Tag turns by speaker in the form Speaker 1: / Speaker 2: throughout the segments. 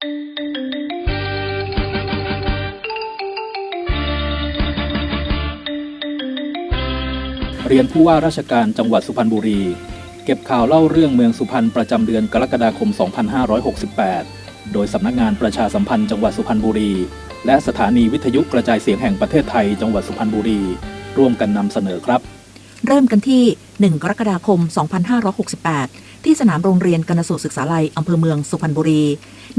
Speaker 1: เรียนผู้ว่าราชการจังหวัดสุพรรณบุรี เก็บข่าวเล่าเรื่องเมืองสุพรรณประจำเดือนกรกฎาคม 2568 โดยสำนักงานประชาสัมพันธ์จังหวัดสุพรรณบุรี และสถานีวิทยุกระจายเสียงแห่งประเทศไทยจังหวัดสุพรรณบุรี ร่วมกันนำเสนอครับ
Speaker 2: เริ่มกันที่ 1 กรกฎาคม 2568 ที่สนามโรงเรียนกนสูตรศึกษาลัยอำเภอเมืองสุพรรณบุรี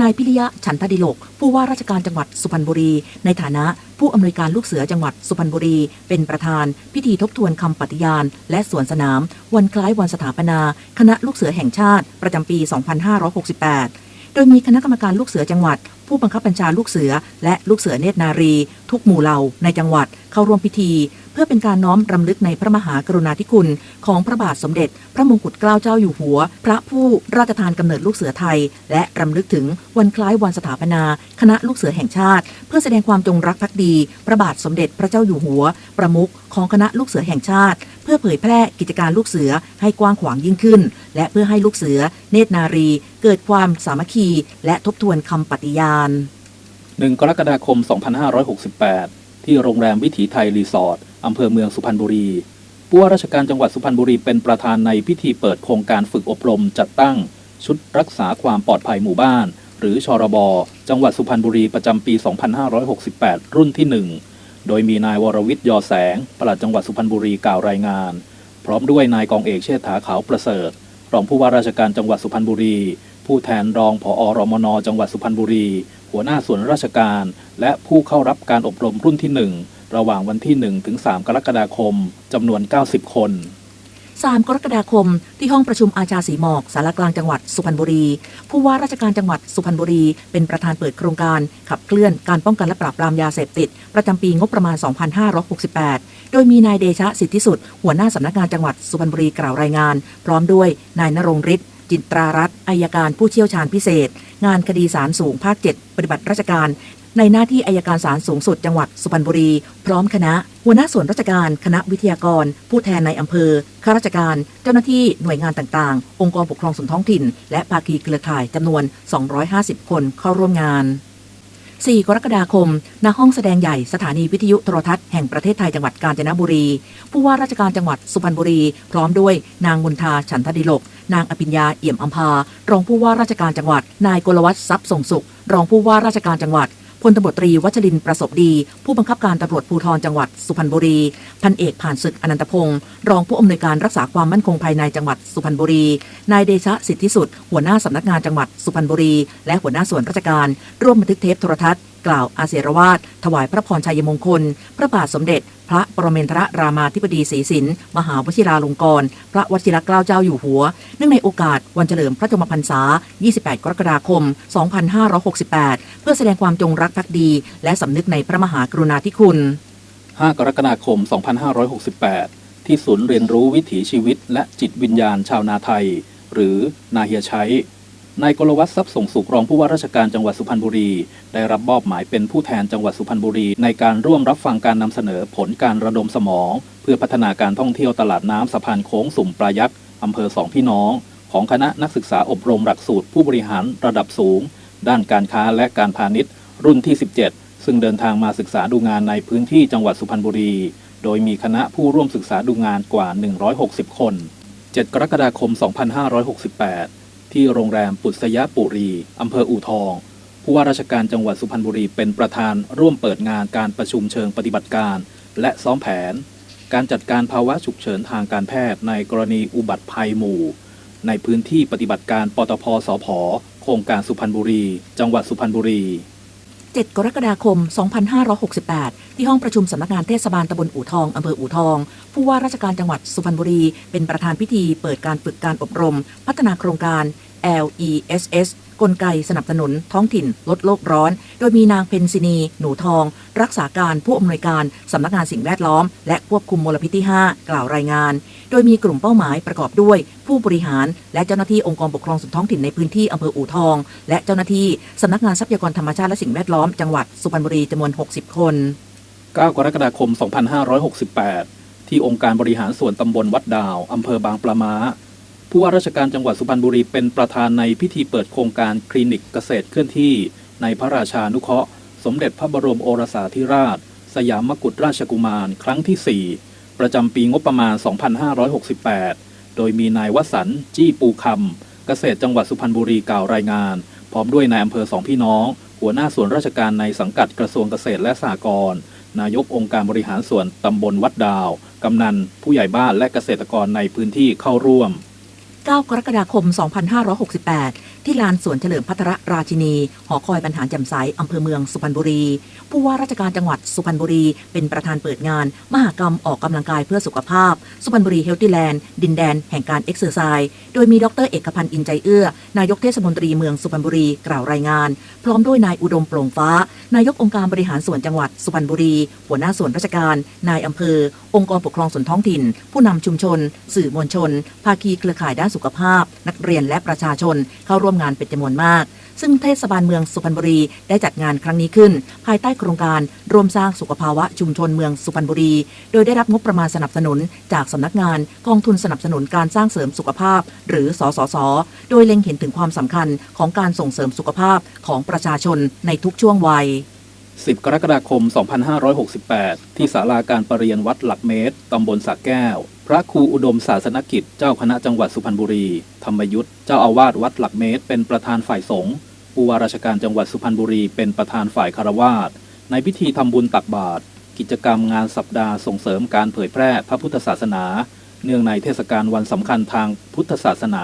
Speaker 2: นายพิริยะฉันทดิโลก ผู้ว่าราชการจังหวัดสุพรรณบุรี ในฐานะผู้อำนวยการลูกเสือจังหวัดสุพรรณบุรี เป็นประธาน พิธีทบทวนคำปฏิญาณ และสวนสนาม วันคล้ายวันสถาปนา คณะลูกเสือแห่งชาติ ประจำปี 2568โดยมีคณะกรรมการลูกเสือจังหวัด ผู้บังคับบัญชาลูกเสือ และลูกเสือเนตรนารี ทุกหมู่เหล่าในจังหวัดเข้าร่วมพิธี พื่อเป็นการน้อมรำลึกในพระมหากรุณาธิคุณ ของพระบาทสมเด็จ พระมงกุฎเกล้าเจ้าอยู่หัว พระผู้ราชทานกำเนิดลูกเสือไทย และรำลึกถึงวันคล้ายวันสถาปนา คณะลูกเสือแห่งชาติ เพื่อแสดงความจงรักภักดี พระบาทสมเด็จพระเจ้าอยู่หัว ประมุขของคณะลูกเสือแห่งชาติ เพื่อเผยแพร่กิจการลูกเสือให้กว้างขวางยิ่งขึ้น และเพื่อให้ลูกเสือ เนตรนารี เกิดความสามัคคี และทบทวนคำปฏิญาณ
Speaker 1: 1 กรกฎาคม 2568 ที่โรงแรมวิถีไทยรีสอร์ท อำเภอเมืองสุพรรณบุรีผู้ว่าราชการจังหวัดสุพรรณบุรีเป็นประธานในพิธีเปิดโครงการฝึกอบรมจัดตั้ง ชุดรักษาความปลอดภัยหมู่บ้าน หรือชรบ จังหวัดสุพรรณบุรีประจำปี 2568 รุ่นที่ 1 โดยมีนายวรวิทย์ยอแสงปลัดจังหวัดสุพรรณบุรีกล่าวรายงาน พร้อมด้วยนายกองเอกเชษฐาขาวประเสริฐรองผู้ว่าราชการจังหวัดสุพรรณบุรี ผู้แทนรองผอรมนจังหวัดสุพรรณบุรี หัวหน้าส่วนราชการ และผู้เข้ารับการอบรมรุ่นที่ 1 ระหว่างวันที่ 1 ถึง 3 กรกฎาคมจำนวน 90 คน
Speaker 2: 3 กรกฎาคม ที่ห้องประชุมอาชาสีหมอกสารกลางจังหวัดสุพรรณบุรี ผู้ว่าราชการจังหวัดสุพรรณบุรี เป็นประธานเปิดโครงการ ขับเคลื่อนการป้องกันและปราบปรามยาเสพติด ประจำปีงบประมาณ 2568 โดยมีนายเดชะสิทธิสุดหัวหน้าสำนักงานจังหวัดสุพรรณบุรีกล่าวรายงาน พร้อมด้วยนายนรงฤทธิ์จินตรารัตน์อายการผู้เชี่ยวชาญพิเศษ งานคดีศาลสูงภาค 7 ปฏิบัติราชการ ในหน้าที่อายการศาลสูงสุดจังหวัดสุพรรณบุรี พร้อมคณะ หัวหน้าส่วนราชการคณะวิทยากร ผู้แทนในอำเภอข้าราชการ เจ้าหน้าที่หน่วยงานต่างๆ องค์กรปกครองส่วนท้องถิ่น และภาคีเครือข่ายจำนวน 250 คนเข้าร่วมงาน 4 กรกฎาคม ณ ห้องแสดงใหญ่สถานีวิทยุโทรทัศน์แห่งประเทศไทยจังหวัดกาญจนบุรี ผู้ว่าราชการจังหวัดสุพรรณบุรี พร้อมด้วยนางมนทาฉันทดิโลก นางอภิญญาเอี่ยมอัมพารองผู้ว่าราชการจังหวัด นายกลวัฒน์ทรัพย์ส่งสุข รองผู้ว่าราชการจังหวัด พลตำรวจตรีวัชรินประสบดี ผู้บังคับการตำรวจภูธรจังหวัดสุพรรณบุรี พันเอกผ่านศึกอนันตพงศ์รองผู้อำนวยการรักษาความมั่นคงภายในจังหวัดสุพรรณบุรี นายเดชะสิทธิสุดหัวหน้าสำนักงานจังหวัดสุพรรณบุรี และหัวหน้าส่วนราชการ ร่วมบันทึกเทปโทรทัศน์ กล่าวอาเสรวาทถวายพระพรชัยมงคล พระบาทสมเด็จ พระปรเมนทรรามาธิบดีศรีสินมหาวชิราลงกรณ์พระวชิรเกล้าเจ้าอยู่หัว เนื่องในโอกาสวันเฉลิมพระชนมพรรษา 28 กรกฎาคม 2568 เพื่อแสดงความจงรักภักดี และสำนึกในพระมหากรุณาธิคุณ
Speaker 1: 5 กรกฎาคม 2568 ที่ศูนย์เรียนรู้วิถีชีวิตและจิตวิญญาณชาวนาไทย หรือนาเฮียชัย นายกลวัฒน์ทรัพย์ส่งสุขรองผู้ว่าราชการจังหวัดสุพรรณบุรี ได้รับมอบหมายเป็นผู้แทนจังหวัดสุพรรณบุรี ในการร่วมรับฟังการนำเสนอผลการระดมสมอง เพื่อพัฒนาการท่องเที่ยวตลาดน้ำสะพานโค้งสุ่มปลายักษ์อำเภอสองพี่น้อง ของคณะนักศึกษาอบรมหลักสูตรผู้บริหารระดับสูง ด้านการค้าและการพาณิชย์ รุ่นที่ 17 ซึ่งเดินทางมาศึกษาดูงานในพื้นที่จังหวัดสุพรรณบุรี โดยมีคณะผู้ร่วมศึกษาดูงานกว่า 160 คน 7 กรกฎาคม 2568 ที่โรงแรมปุษยปุรีอำเภออู่ทอง ผู้ว่าราชการจังหวัดสุพรรณบุรีเป็นประธานร่วมเปิดงานการประชุมเชิงปฏิบัติการ และซ้อมแผน การจัดการภาวะฉุกเฉินทางการแพทย์ในกรณีอุบัติภัยหมู่ ในพื้นที่ปฏิบัติการปตพสพโครงการสุพรรณบุรี จังหวัดสุพรรณบุรี
Speaker 2: 7 กรกฎาคม 2568 ที่ห้องประชุมสำนักงานเทศบาลตำบลอู่ทองอำเภออู่ทอง ผู้ว่าราชการจังหวัดสุพรรณบุรี เป็นประธานพิธีเปิดการฝึกการอบรม พัฒนาโครงการ LESS กลไกสนับสนุนท้องถิ่นลดโลกร้อน โดยมีนางเพนซินี หนูทอง รักษาการผู้อำนวยการสำนักงานสิ่งแวดล้อม และควบคุมมลพิษที่ 5 กล่าวรายงาน โดยมีกลุ่มเป้าหมายประกอบด้วย ผู้บริหาร และเจ้าหน้าที่องค์กรปกครองส่วนท้องถิ่นในพื้นที่อำเภออู่ทอง และเจ้าหน้าที่สำนักงานทรัพยากรธรรมชาติและสิ่งแวดล้อมจังหวัดสุพรรณบุรีจำนวน 60 คน
Speaker 1: 9 กรกฎาคม 2568 ที่องค์การบริหารส่วนตำบลวัดดาวอำเภอบางปลาม้า ผู้ว่าราชการจังหวัดสุพรรณบุรีเป็นประธานในพิธีเปิดโครงการคลินิกเกษตรเคลื่อนที่ ในพระราชานุเคราะห์ สมเด็จพระบรมโอรสาธิราช สยามกุฎราชกุมารครั้งที่ 4 ประจำปีงบประมาณ 2568 โดยมีนายวสันต์จี้ปูคำเกษตรจังหวัดสุพรรณบุรีกล่าวรายงาน พร้อมด้วยนายอำเภอสองพี่น้อง หัวหน้าส่วนราชการในสังกัดกระทรวงเกษตรและสหกรณ์นายกองค์การบริหารส่วนตำบลวัดดาว กำนัน ผู้ใหญ่บ้านและเกษตรกรในพื้นที่เข้าร่วม
Speaker 2: 9 กรกฎาคม 2568 ที่ลานสวนเฉลิมพัทรราชินี หอคอยบรรหารแจ่มใสอำเภอเมืองสุพรรณบุรี ผู้ว่าราชการจังหวัดสุพรรณบุรี เป็นประธานเปิดงาน มหากรรมออกกำลังกายเพื่อสุขภาพ สุพรรณบุรีเฮลตี้แลนด์ดินแดนแห่งการเอ็กซ์เซอร์ไซส์โดยมีดรเอกพันธ์อินใจเอื้อ นายกเทศมนตรีเมืองสุพรรณบุรีกล่าวรายงาน พร้อมด้วยนายอุดมโปร่งฟ้า นายกองค์การบริหารส่วนจังหวัดสุพรรณบุรี หัวหน้าส่วนราชการ นายอำเภอ องค์กรปกครองส่วนท้องถิ่น ผู้นำชุมชน สื่อมวลชน ภาคีเครือข่ายด้านสุขภาพ นักเรียนและประชาชนเข้าร่วมงานเป็นจำนวนมาก ซึ่งเทศบาลเมืองสุพรรณบุรีได้จัดงานครั้งนี้ขึ้น ภายใต้โครงการร่วมสร้างสุขภาวะชุมชนเมืองสุพรรณบุรี โดยได้รับงบประมาณสนับสนุน จากสำนักงานกองทุนสนับสนุนการสร้างเสริมสุขภาพ หรือสสส โดยเล็งเห็นถึงความสำคัญของการส่งเสริมสุขภาพของประชาชนในทุกช่วงวัย
Speaker 1: 10 กรกฎาคม 2568 ที่ศาลาการประเรียนวัดหลักเมตร ตำบลสระแก้ว พระครูอุดมศาสนกิจเจ้าคณะจังหวัดสุพรรณบุรี ธรรมยุทธเจ้าอาวาสวัดหลักเมตร เป็นประธานฝ่ายสงฆ์ผู้ว่าราชการจังหวัดสุพรรณบุรี เป็นประธานฝ่ายคารวาสในพิธีทำบุญตักบาตรกิจกรรมงานสัปดาห์ส่งเสริมการเผยแพร่พระพุทธศาสนา เนื่องในเทศกาลวันสำคัญทางพุทธศาสนา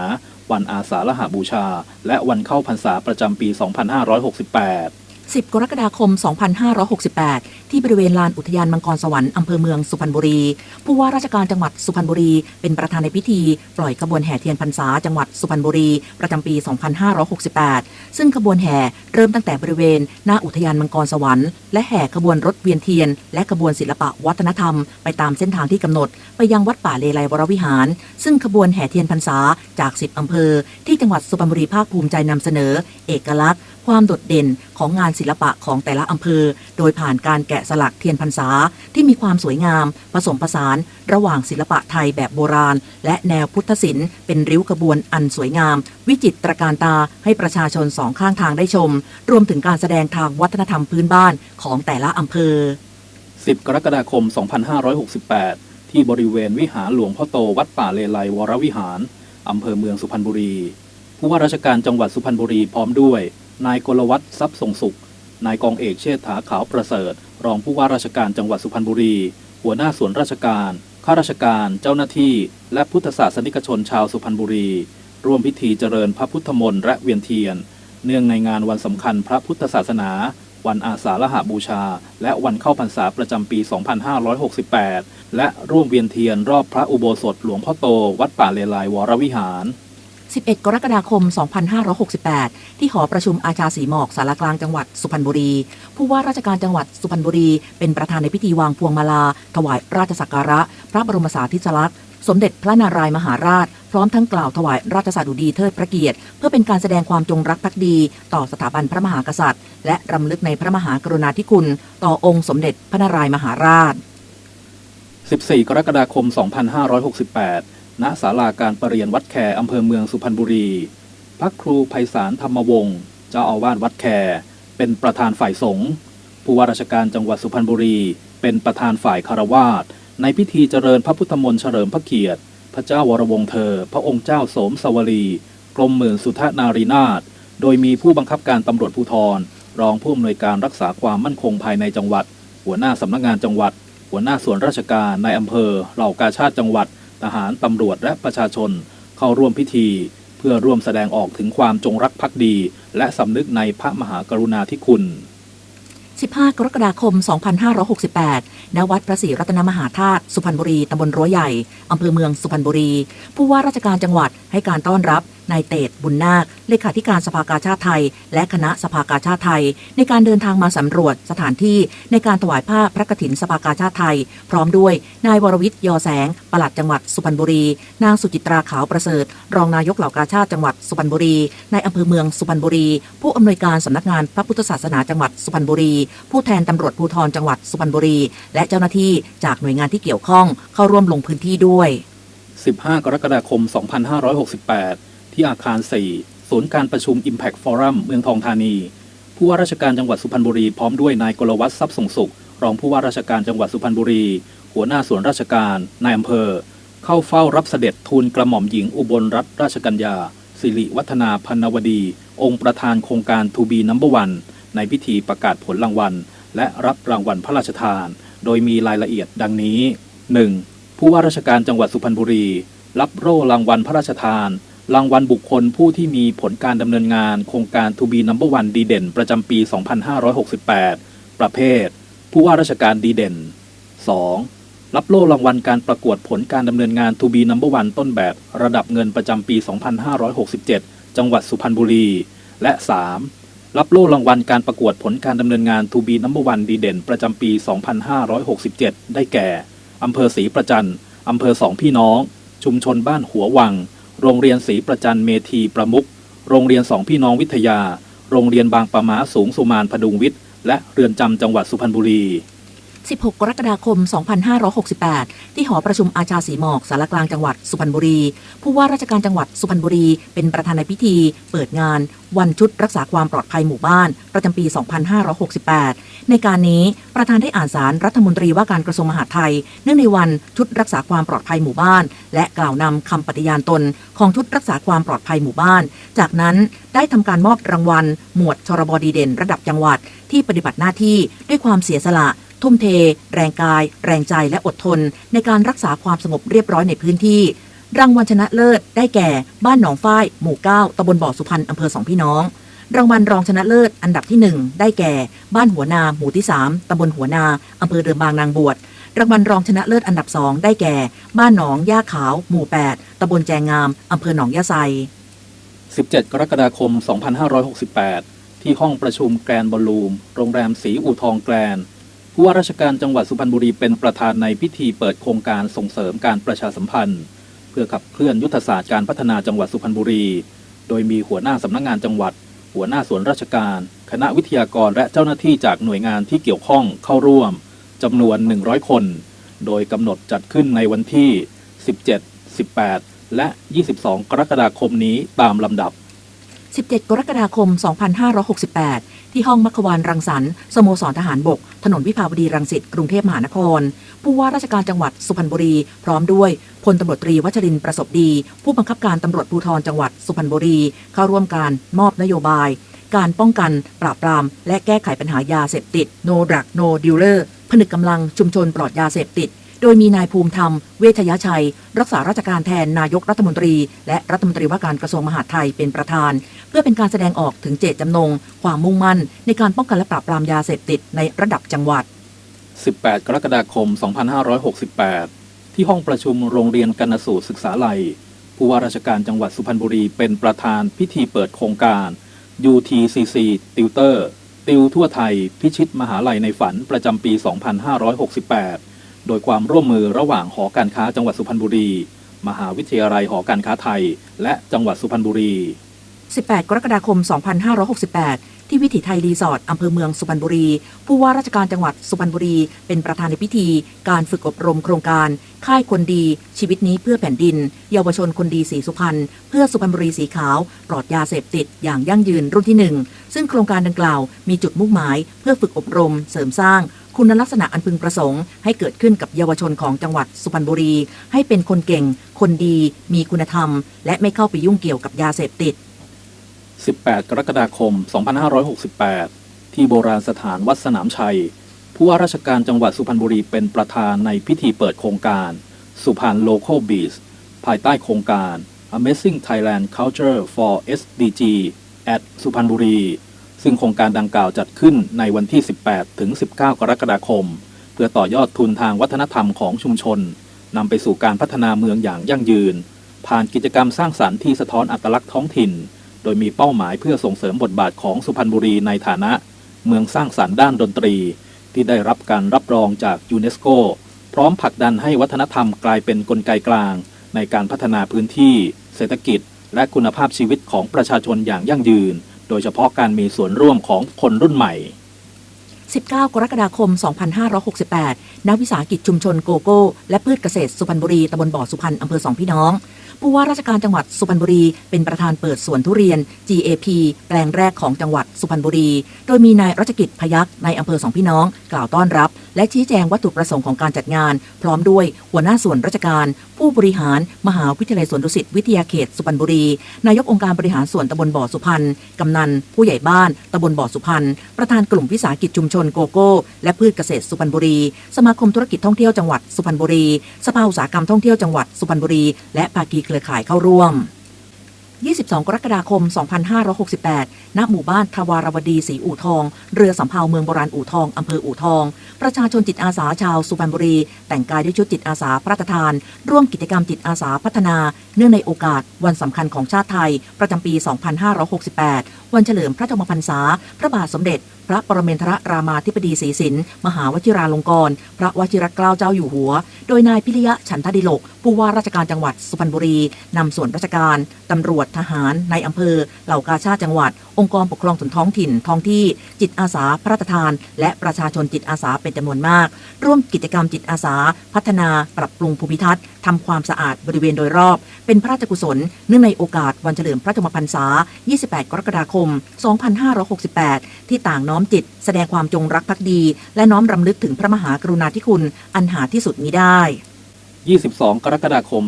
Speaker 1: วันอาสาฬหบูชา และวันเข้าพรรษาประจำปี 2568
Speaker 2: 10 กรกฎาคม 2568 ที่บริเวณลานอุทยานมังกรสวรรค์อำเภอเมืองสุพรรณบุรี ผู้ว่าราชการจังหวัดสุพรรณบุรี เป็นประธานในพิธี ปล่อยขบวนแห่เทียนพรรษาจังหวัดสุพรรณบุรี ประจำปี 2568 ซึ่งขบวนแห่เริ่มตั้งแต่บริเวณ หน้าอุทยานมังกรสวรรค์และแห่ขบวนรถเวียนเทียน และขบวนศิลปะวัฒนธรรม ไปตามเส้นทางที่กำหนด ไปยังวัดป่าเลไลวรวิหาร ซึ่งขบวนแห่เทียนพรรษาจาก 10อำเภอ ที่จังหวัดสุพรรณบุรีภาคภูมิใจนำเสนอ เอกลักษณ์ ความโดดเด่นของงานศิลปะของแต่ละอำเภอ โดยผ่านการแกะสลักเทียนพรรษาที่มีความสวยงาม ผสมผสาน ระหว่างศิลปะไทยแบบโบราณ และแนวพุทธศิลป์เป็นริ้วขบวนอันสวยงาม วิจิตรการตาให้ประชาชนสองข้างทางได้ชม รวมถึงการแสดงทางวัฒนธรรมพื้นบ้านของแต่ละอำเภอ
Speaker 1: 10 กรกฎาคม 2568 ที่บริเวณวิหารหลวงพ่อโตวัดป่าเลไลวรวิหาร อำเภอเมืองสุพรรณบุรี ผู้ว่าราชการจังหวัดสุพรรณบุรีพร้อมด้วย นายกลวัฒน์ทรัพย์ทรงสุข นายกองเอกเชษฐาขาวประเสริฐ รองผู้ว่าราชการจังหวัดสุพรรณบุรี หัวหน้าส่วนราชการ ข้าราชการ เจ้าหน้าที่ และพุทธศาสนิกชนชาวสุพรรณบุรี ร่วมพิธีเจริญพระพุทธมนต์และเวียนเทียน เนื่องในงานวันสำคัญพระพุทธศาสนา วันอาสาฬหบูชา และวันเข้าพรรษาประจำปี 2568 และร่วมเวียนเทียนรอบพระอุโบสถหลวงพ่อโต วัดป่าเลไลวรวิหาร
Speaker 2: 11 กรกฎาคม 2568 ที่หอประชุมอาชาสีหมอกสารกลางจังหวัดสุพรรณบุรี ผู้ว่าราชการจังหวัดสุพรรณบุรี เป็นประธานในพิธีวางพวงมาลา ถวายราชสักการะ พระบรมสารีริลักษณ์สมเด็จพระนารายมหาราช พร้อมทั้งกล่าวถวายราชสดุดีเทิดพระเกียรติ เพื่อเป็นการแสดงความจงรักภักดี ต่อสถาบันพระมหากษัตริย์ และรำลึกในพระมหากรุณาธิคุณ ต่อองค์สมเด็จพระนารายมหาราช
Speaker 1: 14 กรกฎาคม 2568 ณศาลาการประเรียนวัดแคอำเภอเมืองสุพรรณบุรี พระครูไพศาลธรรมวงศ์เจ้าอาวาสวัดแคเป็นประธานฝ่ายสงฆ์ผู้ว่าราชการจังหวัดสุพรรณบุรี เป็นประธานฝ่ายคารวาสในพิธีเจริญพระพุทธมนต์เฉลิมพระเกียรติ พระเจ้าวรวงศ์เธอ พระองค์เจ้าโสมสวรี กรมหมื่นสุทธนารีนาถโดยมีผู้บังคับการตำรวจภูธรรองผู้อำนวยการรักษาความมั่นคงภายในจังหวัด หัวหน้าสำนักงานจังหวัด หัวหน้าส่วนราชการในอำเภอเหล่ากาชาติจังหวัด ทหารตำรวจและประชาชนเข้าร่วมพิธี เพื่อร่วมแสดงออกถึงความจงรักภักดี และสำนึกในพระมหากรุณาธิคุณ
Speaker 2: 15 กรกฎาคม 2568 ณ วัดพระศรีรัตนมหาธาตุ สุพรรณบุรี ตำบลรั้วใหญ่ อำเภอเมืองสุพรรณบุรี ผู้ว่าราชการจังหวัดให้การต้อนรับ นายเตดบุญนาคเลขาธิการสภากาชาติไทย และคณะสภากาชาติไทย ในการเดินทางมาสำรวจสถานที่ในการถวายผ้าพระกฐินสภากาชาติไทย พร้อมด้วยนายวรวิทย์ยอแสงปลัดจังหวัดสุพรรณบุรี นางสุจิตราขาวประเสริฐ รองนายกเหล่ากาชาติจังหวัดสุพรรณบุรีนายอำเภอเมืองสุพรรณบุรี ผู้อำนวยการสำนักงานพระพุทธศาสนาจังหวัดสุพรรณบุรี ผู้แทนตำรวจภูธรจังหวัดสุพรรณบุรี และเจ้าหน้าที่จากหน่วยงานที่เกี่ยวข้องเข้าร่วมลงพื้นที่ด้วย
Speaker 1: 15 กรกฎาคม 2568 ที่อาคาร 4 ศูนย์การประชุม Impact Forum เมืองทองธานี ผู้ว่าราชการจังหวัดสุพรรณบุรีพร้อมด้วยนายกลวัฒน์ทรัพย์ส่งสุข รองผู้ว่าราชการจังหวัดสุพรรณบุรี หัวหน้าส่วนราชการ นายอำเภอ เข้าเฝ้ารับเสด็จทูลกระหม่อมหญิงอุบลรัตนราชกัญญาสิริวัฒนาพันวดี องค์ประธานโครงการทูบีนัมเบอร์วันในพิธีประกาศผลรางวัล และรับรางวัลพระราชทาน โดยมีรายละเอียดดังนี้ 1. ผู้ว่าราชการจังหวัดสุพรรณบุรี รับโล่รางวัลพระราชทาน รางวัลบุคคลผู้ที่มีผลการดำเนินงาน โครงการทูบีนัมเบอร์วันดีเด่น ประจำปี 2568 ประเภท ผู้ว่าราชการดีเด่น 2. รับโล่รางวัลการประกวดผลการดำเนินงานทูบีนัมเบอร์วันต้นแบบ ระดับเงินประจำปี 2567 จังหวัดสุพรรณบุรี และ 3. รับโล่รางวัลการประกวดผลการดำเนินงานทูบีนัมเบอร์วันดีเด่น ประจำปี 2567 ได้แก่อำเภอศรีประจันอำเภอสองพี่น้อง ชุมชนบ้านหัววัง โรงเรียนศรีประจันเมธีประมุขโรงเรียนสองพี่น้องวิทยา โรงเรียนบางปะมาสูงสุมานพดุงวิทย์ และเรือนจำจังหวัดสุพรรณบุรี
Speaker 2: 16 กรกฎาคม 2568 ที่หอประชุมอาชาสีหมอกสารกลางจังหวัดสุพรรณบุรี ผู้ว่าราชการจังหวัดสุพรรณบุรี เป็นประธานในพิธี เปิดงาน วันชุดรักษาความปลอดภัยหมู่บ้าน ประจำปี 2568 ในการนี้ประธานได้อ่านสารรัฐมนตรีว่าการกระทรวงมหาดไทย เนื่องในวันชุดรักษาความปลอดภัยหมู่บ้าน และกล่าวนำคำปฏิญาณตน ของชุดรักษาความปลอดภัยหมู่บ้าน จากนั้นได้ทำการมอบรางวัล หมวดชรบดีเด่น ระดับจังหวัดที่ปฏิบัติหน้าที่ด้วยความเสียสละ ทุ่มเท แรงกาย แรงใจและอดทน ในการรักษาความสงบเรียบร้อยในพื้นที่ รางวัลชนะเลิศได้แก่ บ้านหนองฝ้าย หมู่9ตำบลบ่อสุพรรณอำเภอสองพี่น้อง รางวัลรองชนะเลิศอันดับที่ 1 ได้แก่ บ้านหัวนา หมู่ที่ 3ตำบลหัวนาอำเภอเดิมบางนางบวชรางวัลรองชนะเลิศอันดับ2ได้แก่ บ้านหนองย่าขาว หมู่ 8ตำบลแจงงามอำเภอหนองยาไซ
Speaker 1: 17 กรกฎาคม 2568 ที่ห้องประชุมแกรนบอลลูม โรงแรมสีอู่ทองแกรน ผู้ว่าราชการจังหวัดสุพรรณบุรีเป็นประธานในพิธีเปิดโครงการส่งเสริมการประชาสัมพันธ์ เพื่อขับเคลื่อนยุทธศาสตร์การพัฒนาจังหวัดสุพรรณบุรี โดยมีหัวหน้าสำนักงานจังหวัด หัวหน้าส่วนราชการ คณะวิทยากรและเจ้าหน้าที่จากหน่วยงานที่เกี่ยวข้องเข้าร่วมจำนวน 100 คน โดยกำหนดจัดขึ้นในวันที่ 17 18 และ 22 กรกฎาคมนี้ตามลำดับ
Speaker 2: 17 กรกฎาคม 2568 ที่ห้องมัควานรังสรรค์สโมสรทหารบก ถนนวิภาวดีรังสิตกรุงเทพมหานคร ผู้ว่าราชการจังหวัดสุพรรณบุรี พร้อมด้วยพลตำรวจตรีวัชรินประสบดี ผู้บังคับการตำรวจภูธรจังหวัดสุพรรณบุรี เข้าร่วมการมอบนโยบาย การป้องกัน ปราบปราม และแก้ไขปัญหายาเสพติด No Drug No Dealer ผนึกกำลังชุมชนปลอดยาเสพติด โดยมีนายภูมิธรรม เวชยชัย รักษาราชการแทนนายกรัฐมนตรี และรัฐมนตรีว่าการกระทรวงมหาดไทยเป็นประธาน เพื่อเป็นการแสดงออกถึงเจตจำนง ความมุ่งมั่น ในการป้องกันและปราบปรามยาเสพติดในระดับจังหวัด
Speaker 1: 18 กรกฎาคม 2568 ที่ห้องประชุมโรงเรียนกนสูตรศึกษาลัยผู้ว่าราชการจังหวัดสุพรรณบุรีเป็นประธานพิธีเปิดโครงการ UTCC Tutor ติวทั่วไทย พิชิตมหาลัยในฝันประจำปี 2568 โดยความร่วมมือระหว่างหอการค้าจังหวัดสุพรรณบุรี มหาวิทยาลัยหอการค้าไทย และจังหวัดสุพรรณบุรี
Speaker 2: 18 กรกฎาคม 2568 ที่วิถีไทยรีสอร์ทอำเภอเมืองสุพรรณบุรี ผู้ว่าราชการจังหวัดสุพรรณบุรี เป็นประธานในพิธี การฝึกอบรมโครงการ ค่ายคนดี ชีวิตนี้เพื่อแผ่นดิน เยาวชนคนดีสีสุพรรณเพื่อสุพรรณบุรีสีขาวปลอดยาเสพติดอย่างยั่งยืนรุ่นที่ 1 ซึ่งโครงการดังกล่าวมีจุดมุ่งหมาย เพื่อฝึกอบรมเสริมสร้าง คุณลักษณะอันพึงประสงค์ ให้เกิดขึ้นกับเยาวชนของจังหวัดสุพรรณบุรี ให้เป็นคนเก่ง คนดี มีคุณธรรม และไม่เข้าไปยุ่งเกี่ยวกับยาเสพติด
Speaker 1: 18 กรกฎาคม 2568 ที่โบราณสถานวัดสนามชัย ผู้ว่าราชการจังหวัดสุพรรณบุรีเป็นประธานในพิธีเปิดโครงการ สุพรรณ Local Beach ภายใต้โครงการ Amazing Thailand Culture for SDG at สุพรรณบุรี ซึ่งโครงการดังกล่าวจัดขึ้นในวันที่ 18 ถึง 19 กรกฎาคม เพื่อต่อยอดทุนทางวัฒนธรรมของชุมชนนำไปสู่การพัฒนาเมืองอย่างยั่งยืน ผ่านกิจกรรมสร้างสรรค์ที่สะท้อนอัตลักษณ์ท้องถิ่น โดยมีเป้าหมายเพื่อส่งเสริมบทบาทของสุพรรณบุรีในฐานะ เมืองสร้างสรรค์ด้านดนตรี ที่ได้รับการรับรองจากยูเนสโกพร้อมผลักดันให้วัฒนธรรมกลายเป็นนกลไกกลาง ในการพัฒนาพื้นที่ เศรษฐกิจ และคุณภาพชีวิตของประชาชนอย่างยั่งยืน โดยเฉพาะการมีส่วนร่วมของคนรุ่นใหม่
Speaker 2: 19 กรกฎาคม 2568นักวิสาหกิจชุมชนโกโก้ และพืชเกษตรสุพรรณบุรี ตำบลบ่อสุพรรณ อำเภอสองพี่น้อง ผู้ว่าราชการจังหวัดสุพรรณบุรี เป็นประธานเปิดสวนทุเรียน GAP แปลงแรกของจังหวัดสุพรรณบุรี โดยมีนายรัชกิจพยักษ์ในอำเภอสองพี่น้อง กล่าวต้อนรับ และชี้แจงวัตถุประสงค์ของการจัดงาน พร้อมด้วยหัวหน้าส่วนราชการ ผู้บริหาร มหาวิทยาลัยสวนดุสิตวิทยาเขตสุพรรณบุรี นายกองค์การบริหารส่วนตำบลบ่อสุพรรณ กำนัน ผู้ใหญ่บ้านตำบลบ่อสุพรรณ ประธานกลุ่มวิสาหกิจชุมชชนโกโก้ และพืชเกษตรสุพรรณบุรี สมาคมธุรกิจท่องเที่ยวจังหวัดสุพรรณบุรี สภาอุตสาหกรรมท่องเที่ยวจังหวัดสุพรรณบุรี และภาคีเครือข่ายเข้าร่วม 22 กรกฎาคม 2568 ณ หมู่บ้านทวารวดีศรีอู่ทอง เรือสำเภาเมืองโบราณอู่ทอง อำเภออู่ทอง ประชาชนจิตอาสาชาวสุพรรณบุรี แต่งกายด้วยชุดจิตอาสาพระราชทาน ร่วมกิจกรรมจิตอาสาพัฒนา เนื่องในโอกาสวันสำคัญของชาติไทย ประจำปี 2568 วันเฉลิมพระชมพรรษา พระบาทสมเด็จ พระปรเมนทรรามาธิบดีศรีสินมหาวชิราลงกรณ์พระวชิรเกล้าเจ้าอยู่หัว โดยนายพิริยะฉันทดิโลก ผู้ว่าราชการจังหวัดสุพรรณบุรีนำส่วนราชการตำรวจทหารในอำเภอ เหล่ากาชาติจังหวัด องค์กรปกครองส่วนท้องถิ่นท้องที่ จิตอาสาพระราชทาน และประชาชนจิตอาสาเป็นจำนวนมาก ร่วมกิจกรรมจิตอาสา พัฒนาปรับปรุงภูมิทัศน์ทำความสะอาดบริเวณโดยรอบ เป็นพระราชกุศลเนื่องในโอกาสวันเฉลิมพระชมพรรษา 28 กรกฎาคมม 2568 ที่ต่างน้อมจิต แสดงความจงรักภักดี และน้อมรำลึกถึงพระมหากรุณาธิคุณ อันหาที่สุดมิได้
Speaker 1: 22 กรกฎาคม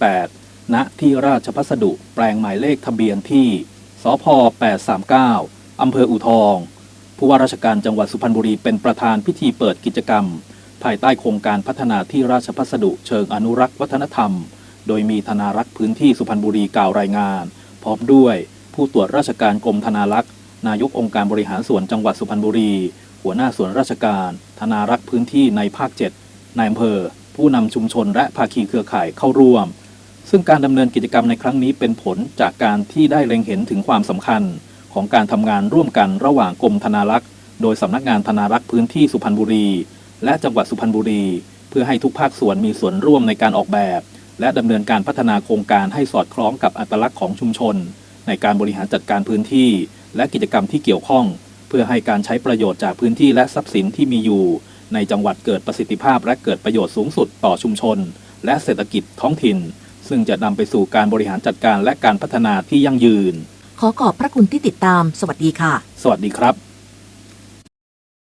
Speaker 1: 2568 ณ ที่ราชพัสดุ แปลงหมายเลขทะเบียนที่ สพ 839 อำเภออู่ทอง ผู้ว่าราชการจังหวัดสุพรรณบุรีเป็นประธานพิธีเปิดกิจกรรม ภายใต้โครงการพัฒนาที่ราชพัสดุเชิงอนุรักษ์วัฒนธรรม โดยมีธนารักษ์พื้นที่สุพรรณบุรีกล่าวรายงาน พร้อมด้วย ผู้ตรวจราชการกรมธนารักษ์นายกองค์การบริหารส่วนจังหวัดสุพรรณบุรี หัวหน้าส่วนราชการ ธนารักษ์พื้นที่ในภาค 7 นายอำเภอ ผู้นำชุมชนและภาคีเครือข่ายเข้าร่วม ซึ่งการดำเนินกิจกรรมในครั้งนี้เป็นผลจากการที่ได้เล็งเห็นถึงความสำคัญ ของการทำงานร่วมกันระหว่างกรมธนารักษ์ โดยสำนักงานธนารักษ์พื้นที่สุพรรณบุรี และจังหวัดสุพรรณบุรี เพื่อให้ทุกภาคส่วนมีส่วนร่วมในการออกแบบ และดำเนินการพัฒนาโครงการให้สอดคล้องกับอัตลักษณ์ของชุมชน ในการบริหารจัดการพื้นที่ และกิจกรรมที่เกี่ยวข้อง เพื่อให้การใช้ประโยชน์จากพื้นที่และทรัพย์สินที่มีอยู่ ในจังหวัดเกิดประสิทธิภาพและเกิดประโยชน์สูงสุดต่อชุมชน และเศรษฐกิจท้องถิ่น ซึ่งจะนำไปสู่การบริหารจัดการและการพัฒนาที่ยั่งยืน
Speaker 2: ขอขอบพระคุณที่ติดตาม สวัสดีค่ะ
Speaker 1: สวัสดีครับ